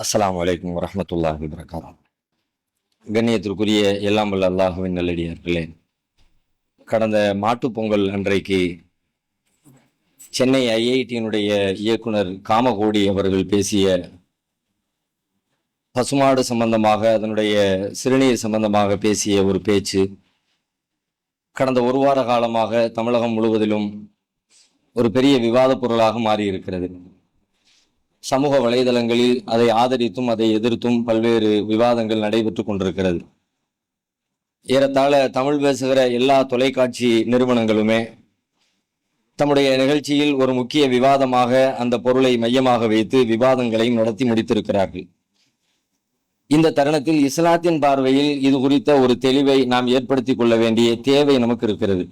அஸ்லாம் வலைக்கம் வரஹ்மத்துல்லாஹி வபரகாத்துஹு. கண்ணியத்திற்குரிய எல்லாம் வல்ல அல்லாஹுவின் நல்லடியார்களே கடந்த மாட்டுப் பொங்கல் அன்றைக்கு சென்னை ஐஐடியினுடைய இயக்குனர் காமகோடி அவர்கள் பேசிய பசுமாடு சம்பந்தமாக அதனுடைய சிறுநீர் சம்பந்தமாக பேசிய ஒரு பேச்சு. கடந்த ஒரு வார காலமாக தமிழகம் முழுவதிலும் ஒரு பெரிய விவாதப் பொருளாக மாறியிருக்கிறது. சமூக வலைதளங்களில் அதை ஆதரித்தும் அதை எதிர்த்தும் பல்வேறு விவாதங்கள் நடைபெற்று கொண்டிருக்கிறது. ஏறத்தாழ தமிழ் பேசுகிற எல்லா தொலைக்காட்சி நிறுவனங்களுமே தம்முடைய நிகழ்ச்சியில் ஒரு முக்கிய விவாதமாக அந்த பொருளை மையமாக வைத்து விவாதங்களையும் நடத்தி முடித்திருக்கிறார்கள். இந்த தருணத்தில் இஸ்லாத்தின் பார்வையில் இது குறித்த ஒரு தெளிவை நாம் ஏற்படுத்திக் கொள்ள வேண்டிய தேவை நமக்கு இருக்கிறது.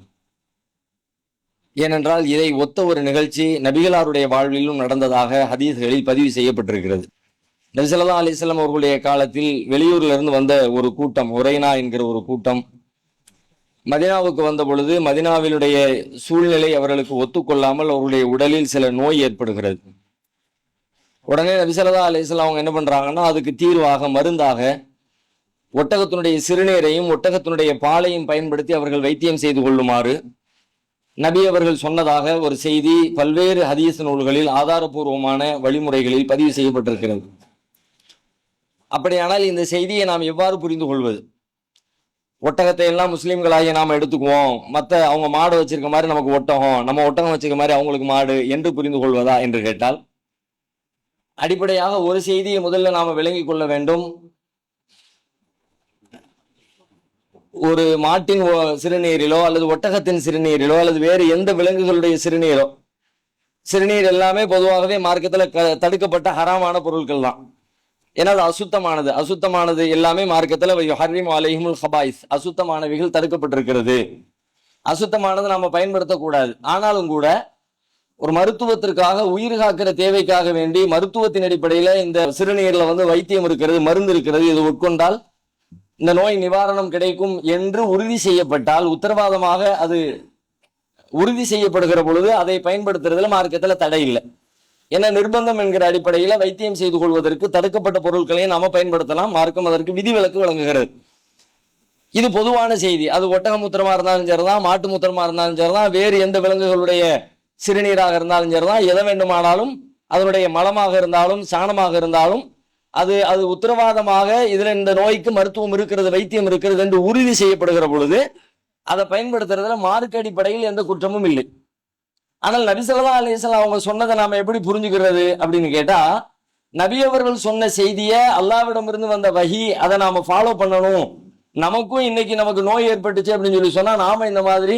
ஏனென்றால் இதை ஒத்த ஒரு நிகழ்ச்சி நபிகளாருடைய வாழ்விலும் நடந்ததாக ஹதீஸ்களில் பதிவு செய்யப்பட்டிருக்கிறது. நபிசல்லா அலிஸ்லாம் அவர்களுடைய காலத்தில் வெளியூர்ல இருந்து வந்த ஒரு கூட்டம் உரைனா என்கிற ஒரு கூட்டம். மதினாவுக்கு வந்த பொழுது மதினாவினுடைய சூழ்நிலை அவர்களுக்கு ஒத்துக்கொள்ளாமல் அவருடைய உடலில் சில நோய் ஏற்படுகிறது. உடனே நபிசல்லா அலிஸ்லாம் அவங்க என்ன பண்றாங்கன்னா அதுக்கு தீர்வாக மருந்தாக ஒட்டகத்தினுடைய சிறுநீரையும் ஒட்டகத்தினுடைய பாலையும் பயன்படுத்தி அவர்கள் வைத்தியம் செய்து கொள்ளுமாறு நபி அவர்கள் சொன்னதாக ஒரு செய்தி பல்வேறு ஹதீஸ் நூல்களில் ஆதாரபூர்வமான வழிமுறைகளில் பதிவு செய்யப்பட்டிருக்கிறது. அப்படியானால் இந்த செய்தியை நாம் எவ்வாறு புரிந்து கொள்வது? ஒட்டகத்தை எல்லாம் முஸ்லீம்களாகிய நாம் எடுத்துக்குவோம். மற்ற அவங்க மாடு வச்சிருக்க மாதிரி நமக்கு ஒட்டகம் நம்ம ஒட்டகம் வச்சிருக்க மாதிரி அவங்களுக்கு மாடு என்று புரிந்து கொள்வதா என்று கேட்டால் அடிப்படையாக ஒரு செய்தியை முதல்ல நாம விளங்கிக் கொள்ள வேண்டும். ஒரு மாட்டின் சிறுநீரிலோ அல்லது ஒட்டகத்தின் சிறுநீரிலோ அல்லது வேறு எந்த விலங்குகளுடைய சிறுநீரோ சிறுநீர் எல்லாமே பொதுவாகவே மார்க்கத்தில் க- தடுக்கப்பட்ட ஹராமான பொருட்கள் தான். ஏன்னா அது அசுத்தமானது. அசுத்தமானது எல்லாமே மார்க்கத்தில் ஹர்ரிம் அலைஹிமுல் ஹபாயிஸ். அசுத்தமானவைகள் தடுக்கப்பட்டிருக்கிறது. அசுத்தமானது நாம் பயன்படுத்தக்கூடாது. ஆனாலும் கூட ஒரு மருத்துவத்திற்காக உயிர் காக்கிற தேவைக்காக வேண்டி மருத்துவத்தின் அடிப்படையில் இந்த சிறுநீரில் வந்து வைத்தியம் இருக்கிறது மருந்து இருக்கிறது இது உட்கொண்டால் இந்த நோய் நிவாரணம் கிடைக்கும் என்று உறுதி செய்யப்பட்டால் உத்தரவாதமாக அது உறுதி செய்யப்படுகிற பொழுது அதை பயன்படுத்துறதுல மார்க்கத்தில் தடை இல்லை. ஏன்னா நிர்பந்தம் என்கிற அடிப்படையில் வைத்தியம் செய்து கொள்வதற்கு தடுக்கப்பட்ட பொருட்களையும் நாம பயன்படுத்தலாம். மார்க்கம் அதற்கு விதிவிலக்கு வழங்குகிறது. இது பொதுவான செய்தி. அது ஒட்டக மூத்திரமா இருந்தாலும் சரிதான் மாட்டு மூத்திரமா இருந்தாலும் சரிதான் வேறு எந்த விலங்குகளுடைய சிறுநீராக இருந்தாலும் சரிதான் எதை வேண்டுமானாலும் அதனுடைய மலமாக இருந்தாலும் சாணமாக இருந்தாலும் அது அது உத்தரவாதமாக இதுல இந்த நோய்க்கு மருத்துவம் இருக்கிறது வைத்தியம் இருக்கிறது என்று உறுதி செய்யப்படுகிற பொழுது அதை பயன்படுத்துறதுல மார்க்க அடிப்படையில் எந்த குற்றமும் இல்லை. ஆனால் நபி ஸல்லல்லாஹு அலைஹி அவங்க சொன்னதை நாம எப்படி புரிஞ்சுக்கிறது அப்படின்னு கேட்டா நபி அவர்கள் சொன்ன செய்தியை அல்லாவிடமிருந்து வந்த வகி அதை நாம ஃபாலோ பண்ணணும். நமக்கும் இன்னைக்கு நமக்கு நோய் ஏற்பட்டுச்சு அப்படின்னு சொல்லி சொன்னா நாம இந்த மாதிரி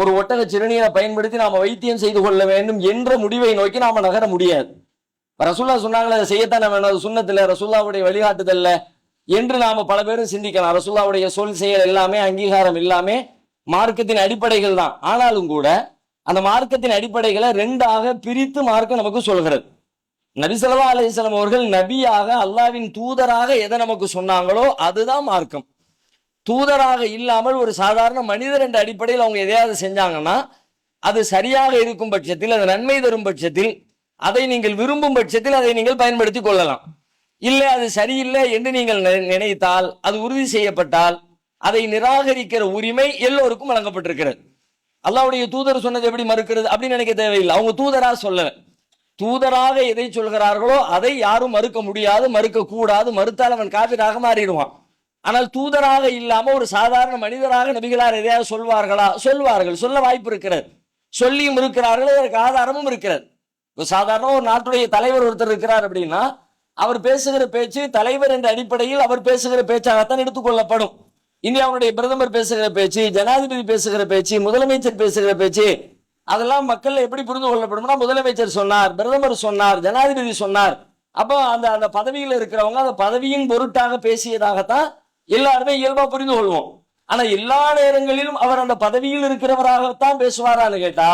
ஒரு ஒட்டக சிறுநீரை பயன்படுத்தி நாம வைத்தியம் செய்து கொள்ள வேண்டும் என்ற முடிவை நோக்கி நாம நகர முடியாது. ரசுல்லா சொன்னாங்களே அதை செய்யத்தானே வேணும் அது சுண்ணத்துல ரசுல்லாவுடைய வழிகாட்டுதல்ல. என்று நாம பல பேரும் சிந்திக்கலாம். ரசுல்லாவுடைய சொல் செயல் எல்லாமே அங்கீகாரம் எல்லாமே மார்க்கத்தின் அடிப்படைகள் தான். ஆனாலும் கூட அந்த மார்க்கத்தின் அடிப்படைகளை ரெண்டாக பிரித்து மார்க்கம் நமக்கு சொல்கிறது. நபிசல்லா ஸல்லல்லாஹு அவர்கள் நபியாக அல்லாவின் தூதராக எதை நமக்கு சொன்னாங்களோ அதுதான் மார்க்கம். தூதராக இல்லாமல் ஒரு சாதாரண மனிதர் என்ற அடிப்படையில் அவங்க எதையாவது செஞ்சாங்கன்னா அது சரியாக இருக்கும் பட்சத்தில் அது நன்மை தரும் பட்சத்தில் அதை நீங்கள் விரும்பும் பட்சத்தில் அதை நீங்கள் பயன்படுத்தி கொள்ளலாம். இல்லை அது சரியில்லை என்று நீங்கள் நினைத்தால் அது உறுதி செய்யப்பட்டால் அதை நிராகரிக்கிற உரிமை எல்லோருக்கும் வழங்கப்பட்டிருக்கிறது. அல்லாவுடைய தூதர் சொன்னது எப்படி மறுக்கிறது அப்படின்னு நினைக்க தேவையில்லை. அவங்க தூதரா சொல்லல. தூதராக எதை சொல்கிறார்களோ அதை யாரும் மறுக்க முடியாது மறுக்க கூடாது. மறுத்தால் அவன் காபிராக மாறிடுவான். ஆனால் தூதராக இல்லாம ஒரு சாதாரண மனிதராக நபிகளார் எதையாவது சொல்வார்களா? சொல்வார்கள். சொல்ல வாய்ப்பு இருக்கிறது. சொல்லியும் இருக்கிறார்கள் அதற்கு ஆதாரமும் இருக்கிறது. இப்போ சாதாரண ஒரு நாட்டுடைய தலைவர் ஒருத்தர் இருக்கிறார் அப்படின்னா அவர் பேசுகிற பேச்சு தலைவர் என்ற அடிப்படையில் அவர் பேசுகிற பேச்சாகத்தான் எடுத்துக்கொள்ளப்படும் இந்தியாவுடைய பிரதமர் பேசுகிற பேச்சு ஜனாதிபதி பேசுகிற பேச்சு முதலமைச்சர் பேசுகிற பேச்சு அதெல்லாம் மக்கள் எப்படி புரிந்து கொள்ளப்படும்னா முதலமைச்சர் சொன்னார் பிரதமர் சொன்னார் ஜனாதிபதி சொன்னார். அப்போ அந்த அந்த பதவியில் இருக்கிறவங்க அந்த பதவியின் பொருட்டாக பேசியதாகத்தான் எல்லாருமே இயல்பா புரிந்து கொள்வோம். ஆனா எல்லா நேரங்களிலும் அவர் அந்த பதவியில் இருக்கிறவராகத்தான் பேசுவாரான்னு கேட்டா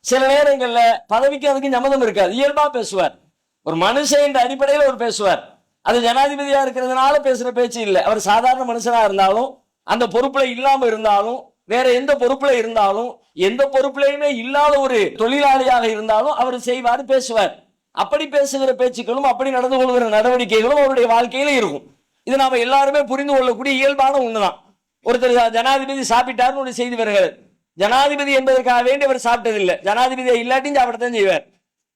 சில நேரங்களில் பதவிக்கு அதுக்கு ஞமதம் இருக்காது. இயல்பா பேசுவார். ஒரு மனுஷன் அடிப்படையில் அவர் பேசுவார். அது ஜனாதிபதியா இருக்கிறதுனால பேசுற பேச்சு இல்லை. அவர் சாதாரண மனுஷனா இருந்தாலும் அந்த பொறுப்புல இல்லாம இருந்தாலும் வேற எந்த பொறுப்புல இருந்தாலும் எந்த பொறுப்புலையுமே இல்லாத ஒரு தொழிலாளியாக இருந்தாலும் அவர் செய்வார் பேசுவார். அப்படி பேசுகிற பேச்சுக்களும் அப்படி நடந்து கொள்கிற நடவடிக்கைகளும் அவருடைய வாழ்க்கையில இருக்கும். இது நாம எல்லாருமே புரிந்து கொள்ளக்கூடிய இயல்பான ஒண்ணுதான். ஒருத்தர் ஜனாதிபதி சாப்பிட்டாருன்னு ஒரு செய்தி வருகிறது. ஜனாதிபதி என்பதற்காக வேண்டி அவர் சாப்பிட்டதில்லை. ஜனாதிபதியை இல்லாட்டியும் சாப்பிடத்தான் செய்வார்.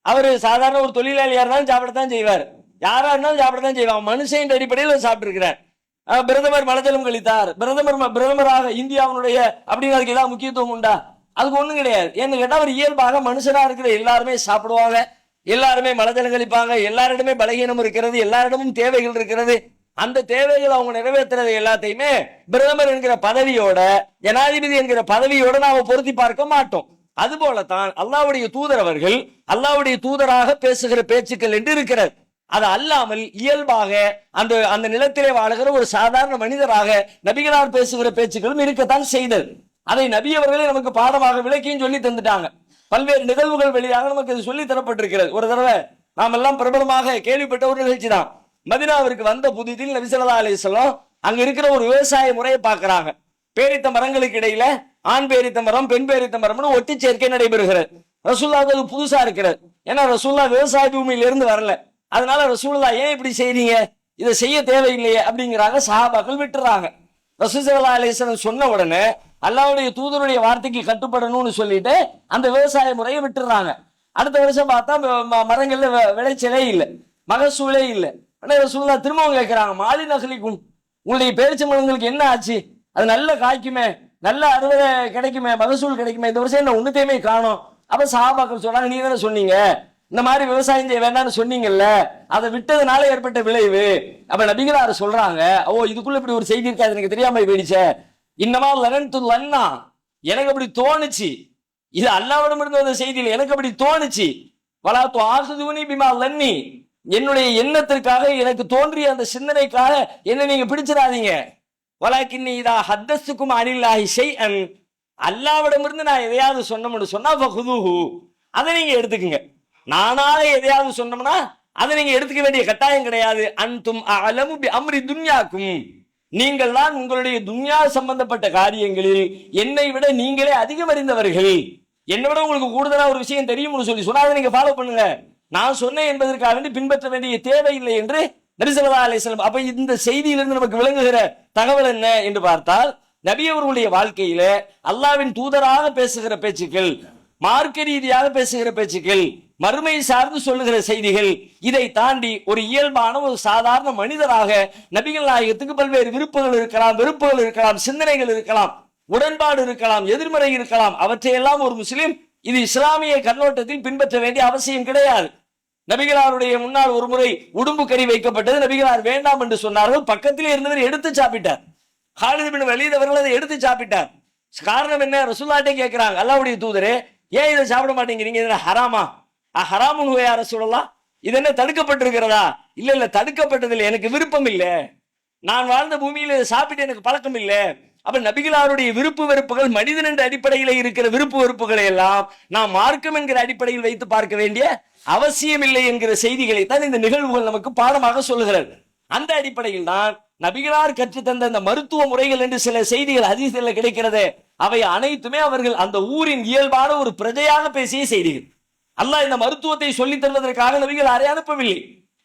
அவர் சாதாரண ஒரு தொழிலாளியாக இருந்தாலும் சாப்பிடத்தான் செய்வார். யாரா இருந்தாலும் சாப்பிடத்தான் செய்வார். மனுஷன் அடிப்படையில் அவர் பிரதமர் மலஜலம் கழித்தார். பிரதமர் ம- பிரதமராக இந்தியாவுடைய அப்படின்னு அதுக்கு ஏதாவது முக்கியத்துவம் உண்டா? அதுக்கு ஒன்றும் கிடையாது. ஏன்னு கேட்டால் அவர் இயல்பாக மனுஷனாக இருக்கிற எல்லாருமே சாப்பிடுவாங்க. எல்லாருமே மலஜலம் கழிப்பாங்க. எல்லாரிடமே பலகீனம் இருக்கிறது. எல்லாரிடமும் தேவைகள் இருக்கிறது. அந்த தேவைகள் அவங்க நிறைவேற்றுறது எல்லாத்தையுமே பிரதமர் என்கிற பதவியோட ஜனாதிபதி என்கிற பதவியோட நாம பொருத்தி பார்க்க மாட்டோம். அதுபோலத்தான் அல்லாவுடைய தூதர் அவர்கள் அல்லாவுடைய தூதராக பேசுகிற பேச்சுக்கள் என்று இருக்கிறது. அது அல்லாமல் இயல்பாக அந்த அந்த நிலத்திலே வாழுகிற ஒரு சாதாரண மனிதராக நபிகளார் பேசுகிற பேச்சுக்களும் இருக்கத்தான் செய்தது. அதை நபி அவர்களே நமக்கு பாடமாக விளக்கியும் சொல்லி தந்துட்டாங்க. பல்வேறு நிகழ்வுகள் வழியாக நமக்கு இது சொல்லி தரப்பட்டிருக்கிறது. ஒரு தடவை நாம் எல்லாம் பிரபலமாக கேள்விப்பட்ட ஒரு நிகழ்ச்சி தான் மதினாவிற்கு வந்த புதிதில் நபிசல்லா அலிஸ்லாம் அங்க இருக்கிற ஒரு விவசாய முறையை பார்க்கறாங்க. பேரித்த மரங்களுக்கு இடையில ஆண் பேரித்த மரம் பெண் பேரித்த மரம்னு ஒட்டி சேர்க்கை நடைபெறுகிறது. ரசூல்லாவுக்கு அது புதுசா இருக்கிறது. ஏன்னா ரசூல்லா விவசாய பூமியில இருந்து வரல. அதனால ரசூல்லா ஏன் இப்படி செய்றீங்க? இதை செய்ய தேவையில்லையே அப்படிங்கிறாங்க சஹாபாக்கள் விட்டுறாங்க. ரசூசல்லா அலிஸ்லாம் சொன்ன உடனே அல்லாவுடைய தூதருடைய வார்த்தைக்கு கட்டுப்படணும்னு சொல்லிட்டு அந்த விவசாய முறையை விட்டுறாங்க. அடுத்த வருஷம் பார்த்தா ம- மரங்கள்ல விளைச்சலே இல்லை. மகசூலே இல்லை. ஆனால் ரசூல்லா திரும்பவும் கேட்குறாங்க மாலி நகலிக்கும். உங்களுடைய பேரிச்ச மலங்களுக்கு என்ன ஆச்சு? அது நல்ல காய்க்குமே நல்ல அறுவடை கிடைக்குமே மகசூல் கிடைக்குமே இந்த வருஷம் என்ன ஒன்றுத்தையுமே காணோம். அப்போ சாபாக்கள் சொல்கிறாங்க நீ தானே சொன்னீங்க. இந்த மாதிரி விவசாயம் செய்ய வேண்டாம்னு சொன்னீங்கல்ல அதை விட்டதுனால ஏற்பட்ட விளைவு. அப்ப நபிகளார் சொல்றாங்க ஓ இதுக்குள்ள இப்படி ஒரு செய்தி இருக்காது எனக்கு தெரியாம போயிடுச்சே. இன்னமா லரன்து லன்னா. எனக்கு அப்படி தோணுச்சு. இது அல்லாவிடம் இருந்து வந்த செய்தியில் எனக்கு அப்படி தோணுச்சு. வலாத்து ஆகுதுனி பிமா லன்னி. என்னுடைய எண்ணத்திற்காக எனக்கு தோன்றிய அந்த சிந்தனைக்காக என்ன நீங்க பிடிச்சிடாதீங்க. வலாக்கின்னி இதா ஹத்தஸுக்கும் அனில்லாஹி அன் அல்லாவிடமிருந்து நான் எதையாவது சொன்னோம்னு சொன்னா பகுதூ அதை நீங்க எடுத்துக்கங்க. நானாக எதையாவது சொன்னோம்னா அதை நீங்க எடுத்துக்க வேண்டிய கட்டாயம் கிடையாது. அன்தும் அலமு அம்ரி துன்யாக்கும். நீங்கள் தான் உங்களுடைய துன்யா சம்பந்தப்பட்ட காரியங்களில் என்னை விட நீங்களே அதிகம் அறிந்தவர்கள். என்னை விட உங்களுக்கு கூடுதலா ஒரு விஷயம் தெரியும்னு சொல்லி சொன்னா அதை நீங்க ஃபாலோ பண்ணுங்க. நான் சொன்னேன் என்பதற்காக வேண்டி பின்பற்ற வேண்டிய தேவையில்லை என்று நபிசல்லா அலிஸ்லாம் அப்ப இந்த செய்தியிலிருந்து நமக்கு விளங்குகிற தகவல் என்ன என்று பார்த்தால் நபி அவர்களுடைய வாழ்க்கையில அல்லாவின் தூதராக பேசுகிற பேச்சுக்கள் மார்க்க ரீதியாக பேசுகிற பேச்சுக்கள் மறுமை சார்ந்து சொல்லுகிற செய்திகள் இதை தாண்டி ஒரு இயல்பான ஒரு சாதாரண மனிதராக நபிகள் நாயகத்துக்கு பல்வேறு விருப்பங்கள் இருக்கலாம் வெறுப்புகள் இருக்கலாம் சிந்தனைகள் இருக்கலாம் உடன்பாடு இருக்கலாம் எதிர்மறை இருக்கலாம். அவற்றையெல்லாம் ஒரு முஸ்லீம் இது இஸ்லாமிய கண்ணோட்டத்தில் பின்பற்ற வேண்டிய அவசியம் கிடையாது. நபிகளாருடைய முன்னால் ஒரு முறை உடும்பு கறி வைக்கப்பட்டது. நபிகளார் வேண்டாம் என்று சொன்னார்கள். பக்கத்திலே இருந்தவர் எடுத்து சாப்பிட்டார். ஹாலிது பின் வலீத் அவர்கள் அதை எடுத்து சாப்பிட்டார். காரணம் என்ன? ரசூல்லாட்டே கேட்கிறாங்க. அல்லாவுடைய தூதரே ஏன் இதை சாப்பிட மாட்டேங்கிறீங்க? இது ஹராமா? அஹ் ஹராமுன் ஹுயா சொல்லலாம் இது என்ன தடுக்கப்பட்டிருக்கிறதா? இல்ல இல்ல தடுக்கப்பட்டதில்லை. எனக்கு விருப்பம் இல்லை. நான் வாழ்ந்த பூமியில் இதை சாப்பிட்டு எனக்கு பழக்கம் இல்லை. அப்ப நபிகளாருடைய விருப்பு வெறுப்புகள் மனிதன் என்ற அடிப்படையில் இருக்கிற விருப்பு வெறுப்புகளை எல்லாம் நாம் மார்க்கம் என்கிற அடிப்படையில் வைத்து பார்க்க வேண்டிய அவசியம் இல்லை என்கிற செய்திகளை தான் இந்த நிகழ்வுகள் நமக்கு பாடமாக சொல்லுகிறது. அந்த அடிப்படையில் தான் நபிகளார் கற்றுத்தந்த இந்த மருத்துவ முறைகள் என்று சில செய்திகள் ஹதீஸ்ல கிடைக்கிறது. அவை அனைத்துமே அவர்கள் அந்த ஊரின் இயல்பான ஒரு பிரஜையாக பேசிய செய்திகள். அல்லாஹ் இந்த மருத்துவத்தை சொல்லித் தருவதற்காக நபிகளாரை அனுப்பவில்லை.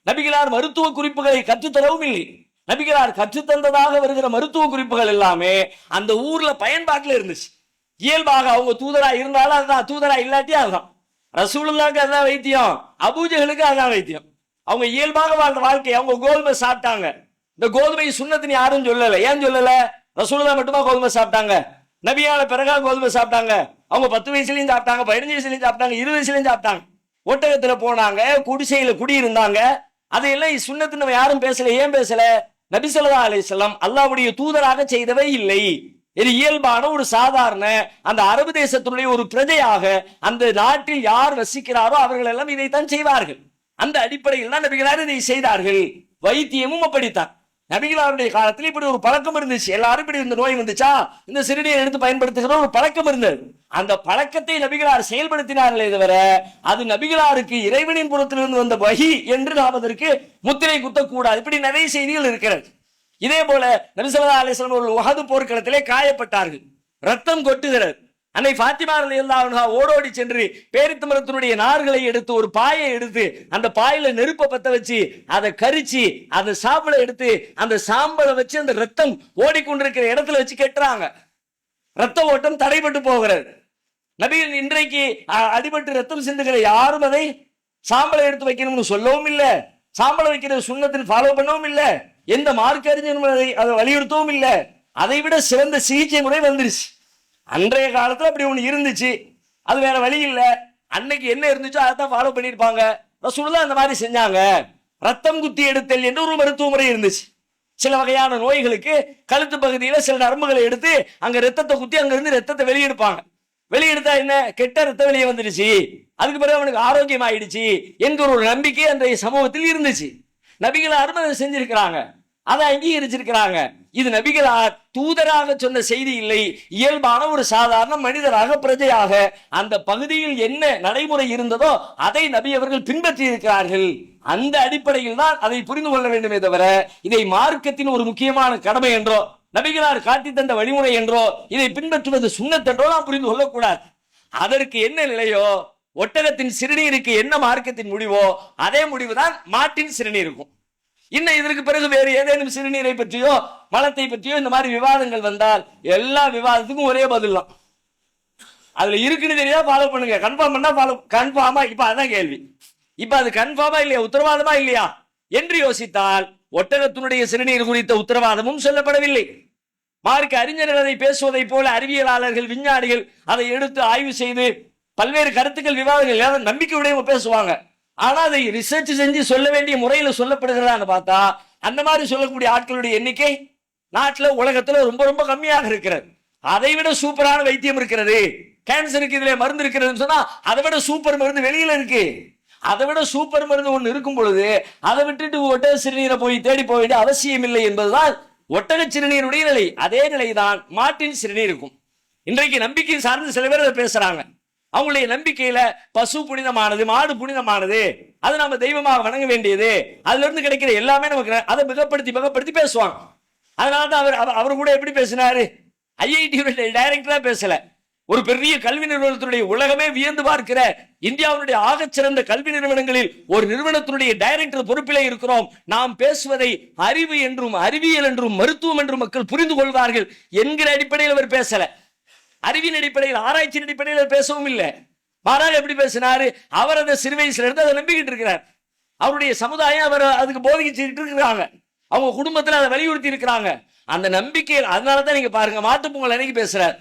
நபிகளார் மருத்துவ குறிப்புகளை கற்றுத்தரவும் இல்லை. நபிகளார் கற்றுத்தந்ததாக வருகிற மருத்துவ குறிப்புகள் எல்லாமே அந்த ஊர்ல பயன்பாட்டில் இருந்துச்சு. இயல்பாக அவங்க தூதரா இருந்தாலும் அதுதான் தூதரா இல்லாட்டி அதுதான். ரசூலுல்லாக்கு அதுதான் வைத்தியம் அபூஜகளுக்கு அதுதான் வைத்தியம். அவங்க இயல்பாக வாழ்ந்த வாழ்க்கை அவங்க கோதுமை சாப்பிட்டாங்க. இந்த கோதுமை சுண்ணத்தின் யாரும் சொல்லல. ஏன் சொல்லல? ரசூலுல்லா மட்டுமா கோதுமை சாப்பிட்டாங்க. நபியால பிறகா கோதுமை சாப்பிட்டாங்க. அவங்க பத்து வயசுலயும் சாப்பிட்டாங்க பதினஞ்சு வயசுலயும் சாப்பிட்டாங்க இருபது வயசுலயும் சாப்பிட்டாங்க. ஒட்டகத்துல போனாங்க குடிசையில குடி இருந்தாங்க அதையெல்லாம் சுண்ணத்து நம்ம யாரும் பேசல ஏன் பேசல? நபிசல்லா அலிசல்லாம் அல்லாவுடைய தூதராக செய்தவை இல்லை. இது இயல்பான ஒரு சாதாரண அந்த அரபு தேசத்தினுடைய ஒரு பிரஜையாக அந்த நாட்டில் யார் வசிக்கிறாரோ அவர்கள் எல்லாம் இதைத்தான் செய்வார்கள். அந்த அடிப்படையில் தான் நபிகளார் இதை செய்தார்கள். வைத்தியமும் அப்படித்தான். நபிகளாருடைய காலத்தில் இப்படி ஒரு பழக்கம் இருந்துச்சு. எல்லாரும் இப்படி இந்த நோய் வந்துச்சா? இந்த சிறுநீரை எடுத்து பயன்படுத்துகிற ஒரு பழக்கம் இருந்தது. அந்த பழக்கத்தை நபிகளார் செயல்படுத்தினார்களே தவிர அது நபிகளாருக்கு இறைவனின் புறத்திலிருந்து வந்த வகி என்று நாம் அதற்கு முத்திரை குத்தக்கூடாது. இப்படி நிறைய செய்திகள் இருக்கிறது. இதே போல நபிசல்லா அலிஸ்லாம் அவர்கள் உகது போர்க்களத்திலே காயப்பட்டார்கள். ரத்தம் கொட்டுகிறது. அன்னை ஃபாத்திமா ரலியல்லாஹு ஓடோடி சென்று பேரித்து மரத்தினுடைய நார்களை எடுத்து ஒரு பாயை எடுத்து அந்த பாயில நெருப்பை பத்த வச்சு அதை கரிச்சு அந்த சாம்பலை எடுத்து அந்த சாம்பலை வச்சு அந்த ரத்தம் ஓடிக்கொண்டிருக்கிற இடத்துல வச்சு கெட்டுறாங்க. ரத்த ஓட்டம் தடைபட்டு போகிறது. நபிகள் இன்றைக்கு அ- அடிபட்டு ரத்தம் சிந்துகிற யாரும் அதை சாம்பலை எடுத்து வைக்கணும்னு சொல்லவும் இல்லை. சாம்பலை வைக்கிற சுண்ணத்தில் ஃபாலோ பண்ணவும் இல்லை. எந்த மார்க் அறிஞரும் அதை வலியுறுத்தவும் இல்லை. அதை விட சிறந்த சிகிச்சை முறை வந்துருச்சு. அன்றைய காலத்தில் அப்படி ஒன்று இருந்துச்சு. அது வேற வழி இல்லை. அன்னைக்கு என்ன இருந்துச்சோ அதை தான் ஃபாலோ பண்ணியிருப்பாங்க. ரசூலுல்லாஹ் அந்த மாதிரி செஞ்சாங்க. ரத்தம் குத்தி எடுத்தல் என்று ஒரு மருத்துவ முறை இருந்துச்சு. சில வகையான நோய்களுக்கு கழுத்து பகுதியில் சில நரம்புகளை எடுத்து அங்கே ரத்தத்தை குத்தி அங்கேருந்து ரத்தத்தை வெளியெடுப்பாங்க. வெளியெடுத்தா என்ன? கெட்ட ரத்தம் வெளியே வந்துடுச்சு. அதுக்கு பிறகு அவனுக்கு ஆரோக்கியம் ஆயிடுச்சு என்கிற ஒரு நம்பிக்கை அன்றைய சமூகத்தில் இருந்துச்சு. நபிகளை அருமதை செஞ்சிருக்கிறாங்க. அதை அங்கீகரிச்சிருக்கிறாங்க. இது நபிகளார் தூதராக சொன்ன செய்தி இல்லை. இயல்பான ஒரு சாதாரண மனிதராக பிரஜையாக அந்த பகுதியில் என்ன நடைமுறை இருந்ததோ அதை நபி அவர்கள் பின்பற்றி இருக்கிறார்கள் அந்த அடிப்படையில் தான் அதை புரிந்து கொள்ள வேண்டுமே தவிர இதை மார்க்கத்தின் ஒரு முக்கியமான கடமை என்றோ நபிகளார் காட்டி தந்த வழிமுறை என்றோ இதை பின்பற்றுவது சுண்ணத்தென்றோ நாம் புரிந்து கொள்ளக்கூடாது. அதற்கு என்ன நிலையோ ஒட்டகத்தின் சிறுநீருக்கு என்ன மார்க்கத்தின் முடிவோ அதே முடிவுதான் மாட்டின் சிறுநீருக்கும். இன்னும் இதற்கு பிறகு வேறு ஏதேனும் சிறுநீரை பற்றியோ மலத்தை பற்றியோ இந்த மாதிரி விவாதங்கள் வந்தால் எல்லா விவாதத்துக்கும் ஒரே பதில் தான் அதுல இருக்குன்னு தெரியாத ஃபாலோ பண்ணுங்க. கன்ஃபார்ம் பண்ணா ஃபாலோ கன்ஃபார்மா இப்ப அதான் கேள்வி. இப்ப அது கன்ஃபார்மா இல்லையா? உத்தரவாதமா இல்லையா? என்று யோசித்தால் ஒட்டகத்தினுடைய சிறுநீர் குறித்த உத்தரவாதமும் சொல்லப்படவில்லை. மார்க் அறிஞர்கள் அதை பேசுவதை போல அறிவியலாளர்கள் விஞ்ஞானிகள் அதை எடுத்து ஆய்வு செய்து பல்வேறு கருத்துக்கள் விவாதங்கள் நம்பிக்கையுடைய நம்பிக்கையுடையவங்க பேசுவாங்க. ஆனா அதை ரிசர்ச் செஞ்சு சொல்ல வேண்டிய முறையில சொல்லப்படுகிறதான்னு பார்த்தா அந்த மாதிரி சொல்லக்கூடிய ஆட்களுடைய எண்ணிக்கை நாட்டில் உலகத்துல ரொம்ப ரொம்ப கம்மியாக இருக்கிறது. அதை விட சூப்பரான வைத்தியம் இருக்கிறது. கேன்சருக்கு இதுல மருந்து இருக்கிறதுன்னு சொன்னா அதை விட சூப்பர் மருந்து வெளியில இருக்கு. அதை விட சூப்பர் மருந்து ஒன்று இருக்கும் பொழுது அதை விட்டுட்டு ஒட்டக சிறுநீரை போய் தேடி போக வேண்டிய அவசியம் இல்லை என்பதுதான் ஒட்டக சிறுநீருடைய நிலை. அதே நிலைதான் மாட்டின் சிறுநீருக்கும். இன்றைக்கு நம்பிக்கை சார்ந்து சில பேர் அதை பேசுறாங்க. அவங்களுடைய நம்பிக்கையில பசு புனிதமானது மாடு புனிதமானது அது நம்ம தெய்வமாக வணங்க வேண்டியது. அதுல இருந்து கிடைக்கிற எல்லாமே நமக்கு அதை மிகப்படுத்தி மிகப்படுத்தி பேசுவாங்க. அதனாலதான் அவர் அவர்- அவர் கூட எப்படி பேசினாரு? ஐஐடி டைரக்டரா பேசல. ஒரு பெரிய கல்வி நிறுவனத்தினுடைய உலகமே வியந்து பார்க்கிற இந்தியாவுடைய ஆகச்சிறந்த கல்வி நிறுவனங்களில் ஒரு நிறுவனத்தினுடைய டைரக்டர் பொறுப்பிலே இருக்கிறோம். நாம் பேசுவதை அறிவு என்றும் அறிவியல் என்றும் மருத்துவம் என்றும் மக்கள் புரிந்து கொள்வார்கள் என்கிற அடிப்படையில் அவர் பேசல. அறிவின் அடிப்படையில் ஆராய்ச்சியின் அடிப்படையில் பேசவும் இல்லை. மாறாக எப்படி பேசினாரு? அவர் அந்த சிறு வயசுல இருந்து அதை நம்பிக்கிட்டு இருக்கிறார். அவருடைய சமுதாயம் அவர் அதுக்கு போதிக்கிட்டு இருக்கிறாங்க. அவங்க குடும்பத்தில் அதை வலியுறுத்தி இருக்கிறாங்க. அந்த நம்பிக்கை அதனால தான் நீங்க பாருங்க மாட்டு பொங்கல் அன்னைக்கு பேசுறார்.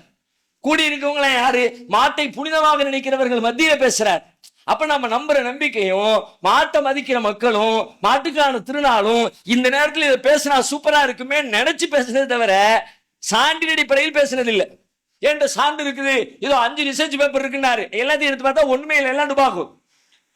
கூடி இருக்கவங்கள யாரு? மாட்டை புனிதமாக நினைக்கிறவர்கள் மத்தியில பேசுறார். அப்ப நம்ம நம்புற நம்பிக்கையும் மாட்டை மதிக்கிற மக்களும் மாட்டுக்கான திருநாளும் இந்த நேரத்தில் இதை பேசினா சூப்பரா இருக்குமே நினைச்சு பேசுனது தவிர சான்றின் அடிப்படையில் பேசுனது இல்லை ஏன்ட சான்று இருக்குது. ஏதோ அஞ்சு ரிசர்ச் பேப்பர் இருக்குன்னாரு. எல்லாத்தையும் எடுத்து பார்த்தா ஒண்ணுமே இல்லை. எல்லாம் பார்க்கும்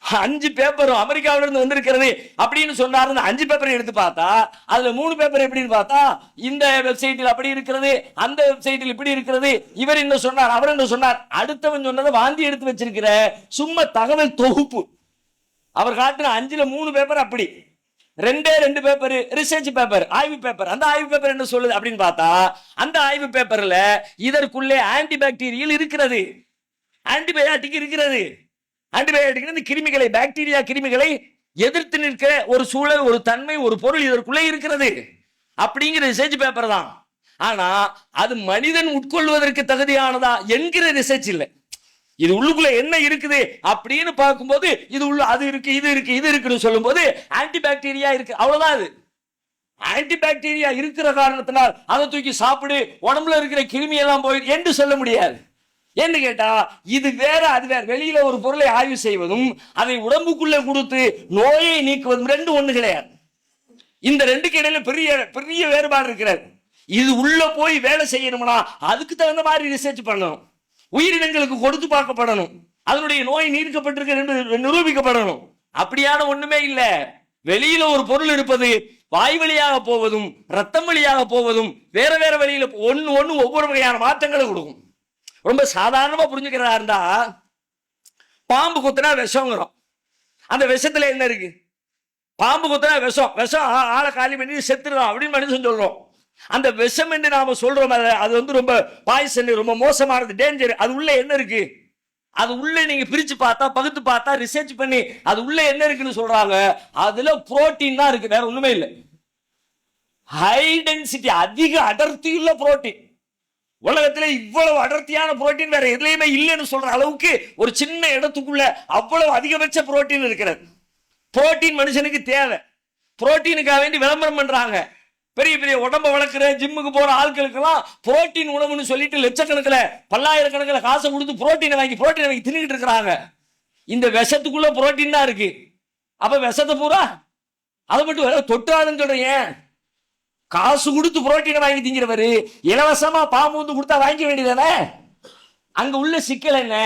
அஞ்சு பேப்பரும் அமெரிக்காவில இருந்து வந்திருக்கிறது அப்படின்னு சொன்னாரு அஞ்சு பேப்பரை எடுத்து பார்த்தா அதுல மூணு பேப்பர் எப்படின்னு பார்த்தா இந்த வெப்சைட்டில் அப்படி இருக்கிறது அந்த வெப்சைட்டில் இப்படி இருக்கிறது இவர் என்ன சொன்னார் அவர் என்ன சொன்னார் அடுத்தவன் சொன்னதை வாந்தி எடுத்து வச்சிருக்கிற சும்மா தகவல் தொகுப்பு. அவர் காட்டுன அஞ்சுல மூணு பேப்பர் அப்படி. ரெண்டே ரெண்டு பேப்பர் ரிசர்ச் பேப்பர் ஆய்வு பேப்பர் அந்த ஆய்வு பேப்பர் என்ன சொல்லுது அப்படின்னு பார்த்தா அந்த ஆய்வு பேப்பர்ல இதற்குள்ளே ஆன்டிபாக்டீரியல் இருக்கிறது. ஆன்டிபயாட்டிக் இருக்கிறது. ஆன்டிபயாட்டிக் இந்த கிருமிகளை பாக்டீரியா கிருமிகளை எதிர்த்து நிற்க ஒரு சூழல் ஒரு தன்மை ஒரு பொருள் இதற்குள்ளே இருக்கிறது. அப்படிங்கிற ரிசர்ச் பேப்பர் தான். ஆனா அது மனிதன் உட்கொள்வதற்கு தகுதியானதா என்கிற ரிசர்ச் இல்லை. இது உள்ளுக்குள்ள என்ன இருக்குது அப்படின்னு பார்க்கும்போது இது உள்ள அது இருக்கு இது இருக்கு இது இருக்குன்னு சொல்லும்போது ஆன்டிபாக்டீரியா இருக்கு. அவ்வளவுதான் அது. ஆன்டிபாக்டீரியா இருக்கிற காரணத்தினால் அதை தூக்கி சாப்பிடு உடம்புல இருக்கிற கிருமி எல்லாம் போய் என்று சொல்ல முடியாது. ஏன்னு கேட்டா இது வேற அது வேற. வெளியில ஒரு பொருளை ஆய்வு செய்வதும் அதை உடம்புக்குள்ளே கொடுத்து நோயை நீக்குவதும் ரெண்டு ஒண்ணு கிடையாது. இந்த ரெண்டுக்கு இடையில பெரிய பெரிய வேறுபாடு இருக்கிறது. இது உள்ள போய் வேலை செய்யணும்னா அதுக்கு தகுந்த மாதிரி ரிசர்ச் பண்ணணும். உயிரினங்களுக்கு கொடுத்து பார்க்கப்படணும். அதனுடைய நோய் நீர்க்கப்பட்டிருக்கு என்று நிரூபிக்கப்படணும். அப்படியான ஒண்ணுமே இல்லை. வெளியில ஒரு பொருள் இருப்பது வாய் வழியாக போவதும் ரத்தம் வழியாக போவதும் வேற வேற வழியில ஒன்று ஒண்ணு ஒவ்வொரு வகையான மாற்றங்களை கொடுக்கும். ரொம்ப சாதாரணமா புரிஞ்சுக்கிறதா இருந்தா பாம்பு குத்துனா விஷங்கிறோம் அந்த விஷத்துல என்ன இருக்கு? பாம்பு குத்துனா விஷம். விஷம் ஆளை காலி பண்ணி செத்துடுறோம் அப்படின்னு மனுஷன் சொல்றோம். அந்த விஷம் என்று நாம சொல்றோம். அது வந்து ரொம்ப பாய்சன் ரொம்ப மோசமானது டேஞ்சர் அது உள்ள என்ன இருக்கு? அது உள்ள நீங்க பிரிச்சு பார்த்தா பகுத்து பார்த்தா ரிசர்ச் பண்ணி அது உள்ள என்ன இருக்குன்னு சொல்றாங்க? அதுல புரோட்டீன் தான் இருக்கு. வேற ஒண்ணுமே இல்லை. ஹை டென்சிட்டி அதிக அடர்த்தியுள்ள புரோட்டீன் உலகத்துல இவ்வளவு அடர்த்தியான புரோட்டீன் வேற எதுலையுமே இல்லைன்னு சொல்ற அளவுக்கு ஒரு சின்ன இடத்துக்குள்ள அவ்வளவு அதிகபட்ச புரோட்டீன் இருக்கிறது. புரோட்டீன் மனுஷனுக்கு தேவை. புரோட்டீனுக்காக வேண்டி விளம்பரம் பண்றாங்க. பெரிய பெரிய உடம்ப வளர்க்குற ஜிம்முக்கு போற ஆட்களுக்கெல்லாம் புரோட்டீன் உணவுன்னு சொல்லிட்டு லட்சக்கணக்கில் பல்லாயிரக்கணக்கில் காசை கொடுத்து புரோட்டீனை வாங்கி புரோட்டீனை வாங்கி தின்னுக்கிட்டு இருக்கிறாங்க. இந்த விஷத்துக்குள்ள புரோட்டீன் தான் இருக்கு. அப்ப விஷத்தை பூரா அதை மட்டும் வேற தொட்டாதுன்னு சொல்றீங்க. காசு கொடுத்து புரோட்டீனை வாங்கி திங்கிறவர் இலவசமா பாம்பு வந்து கொடுத்தா வாங்கிக்க வேண்டியதானே அங்க உள்ள சிக்கல் என்ன?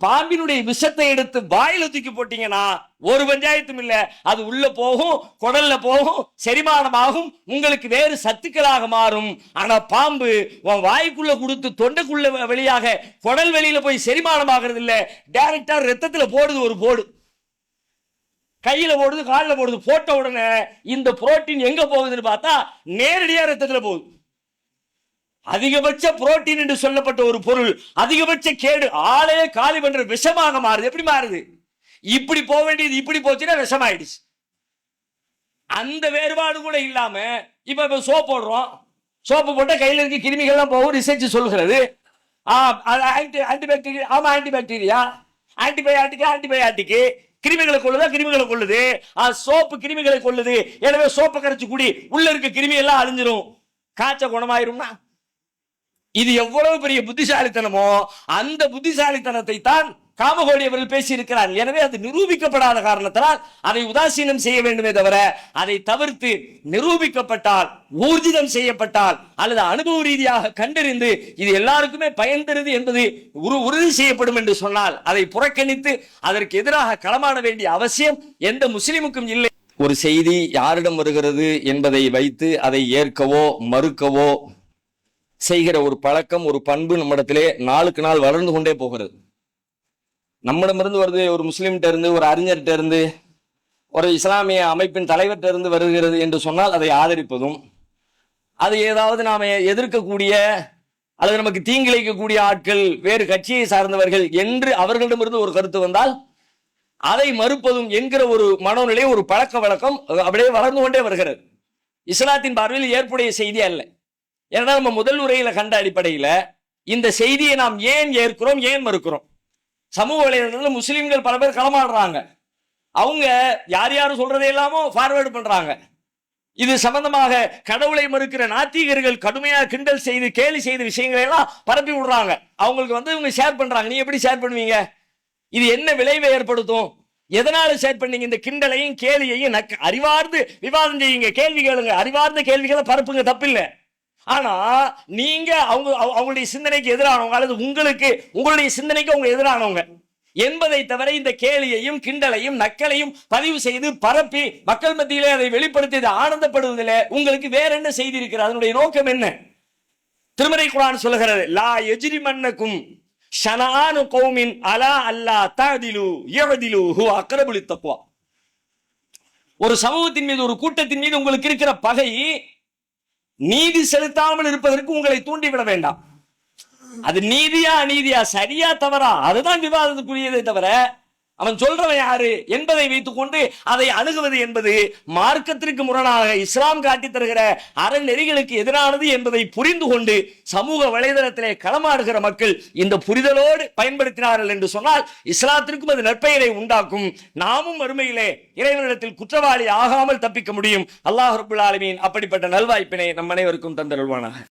பாம்பினுடைய விஷத்தை எடுத்து வாயில தூக்கி போட்டீங்கன்னா ஒரு பஞ்சாயத்தும் இல்ல. அது உள்ள போகும் குடல்ல போகும் செரிமானமாகும் உங்களுக்கு வேறு சத்துக்களாக மாறும். ஆனா பாம்பு உன் வாய்க்குள்ள கொடுத்து தொண்டைக்குள்ள வ- வழியாக குடல் வெளியில போய் செரிமானமாகிறது இல்ல. டைரக்டா ரத்தத்துல போடுது ஒரு போடு. கையில போடுது காலில் போடுது. போட்ட உடனே இந்த புரோட்டீன் எங்க போகுதுன்னு பார்த்தா நேரடியா ரத்தத்துல போகுது. அதிகபட்ச புரோட்டீன் என்று சொல்லப்பட்ட ஒரு பொருள் அதிகபட்ச கேடு ஆளே காலி பண்ற விஷமாக மாறுது. எப்படி மாறுது? இப்படி போக வேண்டியது இப்படி போச்சுன்னா விஷமாயிடுச்சு. அந்த வேறுபாடு கூட இல்லாம இப்ப இப்ப சோப் போடுறோம். சோப்பு போட்டா கையில இருக்க கிருமிகள்லாம் போகும் ரிசர்ச் சொல்கிறது ஆன்டிபாக்டீரியா ஆமா ஆன்டிபாக்டீரியா ஆன்டிபயாட்டிக் ஆன்டிபயாட்டிக் கிருமிகளை கொள்ளுதா? கிருமிகளை கொள்ளுது. சோப்பு கிருமிகளை கொள்ளுது. எனவே சோப்பை கரைச்சு குடி. உள்ள இருக்க கிருமி எல்லாம் அழிஞ்சிரும். காய்ச்ச குணமாயிரும்னா? இது எவ்வளவு பெரிய புத்திசாலித்தனமோ அந்த புத்திசாலித்தனத்தை தான் காமகோடி அவர்கள் பேசியிருக்கிறார். எனவே அது நிரூபிக்கப்படாத காரணத்தினால் அதை உதாசீனம் செய்ய வேண்டுமே தவிர அதை தவிர்த்து நிரூபிக்கப்பட்டால் ஊர்ஜிதம் செய்யப்பட்டால் அல்லது அனுபவ ரீதியாக கண்டறிந்து இது எல்லாருக்குமே பயன் தருது என்பது உரு உறுதி செய்யப்படும் என்று சொன்னால் அதை புறக்கணித்து அதற்கு எதிராக களமாட வேண்டிய அவசியம் எந்த முஸ்லிமுக்கும் இல்லை. ஒரு செய்தி யாரிடம் வருகிறது என்பதை வைத்து அதை ஏற்கவோ மறுக்கவோ செய்கிற ஒரு பழக்கம் ஒரு பண்பு நம்மிடத்திலே நாளுக்கு நாள் வளர்ந்து கொண்டே போகிறது. நம்மிடமிருந்து வருது ஒரு முஸ்லீம்கிட்ட இருந்து ஒரு அறிஞர்கிட்ட இருந்து ஒரு இஸ்லாமிய அமைப்பின் தலைவர்கிட்ட இருந்து வருகிறது என்று சொன்னால் அதை ஆதரிப்பதும் அது ஏதாவது நாம எதிர்க்கக்கூடிய அல்லது நமக்கு தீங்கிழைக்கக்கூடிய ஆட்கள் வேறு கட்சியை சார்ந்தவர்கள் என்று அவர்களிடமிருந்து ஒரு கருத்து வந்தால் அதை மறுப்பதும் என்கிற ஒரு மனோநிலை ஒரு பழக்க வழக்கம் அப்படியே வளர்ந்து கொண்டே வருகிறது. இஸ்லாத்தின் பார்வையில் ஏற்புடைய செய்தி அல்ல. ஏன்னா நம்ம முதல் உரையில கண்ட அடிப்படையில இந்த செய்தியை நாம் ஏன் ஏற்கிறோம் ஏன் மறுக்கிறோம்? சமூக வலைதளத்தில் முஸ்லீம்கள் பல பேர் களமாடுறாங்க. அவங்க யார் யார் சொல்றதை எல்லாமோ ஃபார்வேர்டு பண்றாங்க. இது சம்பந்தமாக கடவுளை மறுக்கிற நாத்திகர்கள் கடுமையாக கிண்டல் செய்து கேலி செய்த விஷயங்களை எல்லாம் பரப்பி விடுறாங்க. அவங்களுக்கு வந்து இவங்க ஷேர் பண்றாங்க. நீ எப்படி ஷேர் பண்ணுவீங்க? இது என்ன விளைவை ஏற்படுத்தும்? எதனால ஷேர் பண்ணீங்க? இந்த கிண்டலையும் கேலியையும் நக்க அறிவார்ந்து விவாதம் செய்யுங்க. கேள்வி கேளுங்க. அறிவார்ந்த கேள்விகளை பரப்புங்க. தப்பில்லை. ஆனா நீங்க அவங்க அவங்களுடைய சிந்தனைக்கு எதிரானவங்க அல்லது உங்களுக்கு உங்களுடைய சிந்தனைக்கு அவங்க எதிரானவங்க. என்பதை தவிர இந்த கேலியையும் கிண்டலையும் நக்கலையும் பதிவு செய்து பரப்பி மக்கள் மத்தியிலே அதை வெளிப்படுத்தி ஆனந்தப்படுவதில் உங்களுக்கு வேற என்ன செய்தி இருக்கிறது? அதனுடைய நோக்கம் என்ன? திருமறை குரான் சொல்லுகிறது லா எஜிரி மன்னக்கும் ஷனானு கௌமின் அலா அல்லா தாதிலு இயவதிலு ஹு அக்ரபுலி தப்பா ஒரு சமூகத்தின் மீது ஒரு கூட்டத்தின் மீது உங்களுக்கு இருக்கிற பகை நீதி செலுத்தாமல் இருப்பதற்கு உங்களை தூண்டிவிட வேண்டாம். அது நீதியா அநீதியா சரியா தவறா? அதுதான் விவாதத்துக்குரியதே தவிர அவன் சொல்றவன் யாரு? என்பதை வைத்துக்கொண்டு அதை அணுகுவது என்பது மார்க்கத்திற்கு முரணாக இஸ்லாம் காட்டித் தருகிற அறநெறிகளுக்கு எதிரானது என்பதை புரிந்து கொண்டு சமூக வலைதளத்திலே களமாடுகிற மக்கள் இந்த புரிதலோடு பயன்படுத்தினார்கள் என்று சொன்னால் இஸ்லாத்திற்கும் அது நற்பெயரை உண்டாக்கும். நாமும் மறுமையிலே இறைவனிடத்தில் குற்றவாளி ஆகாமல் தப்பிக்க முடியும். அல்லாஹ் ரபுல் ஆலமீன் அப்படிப்பட்ட நல்வாய்ப்பினை நம் அனைவருக்கும் தந்தருள்வானாக.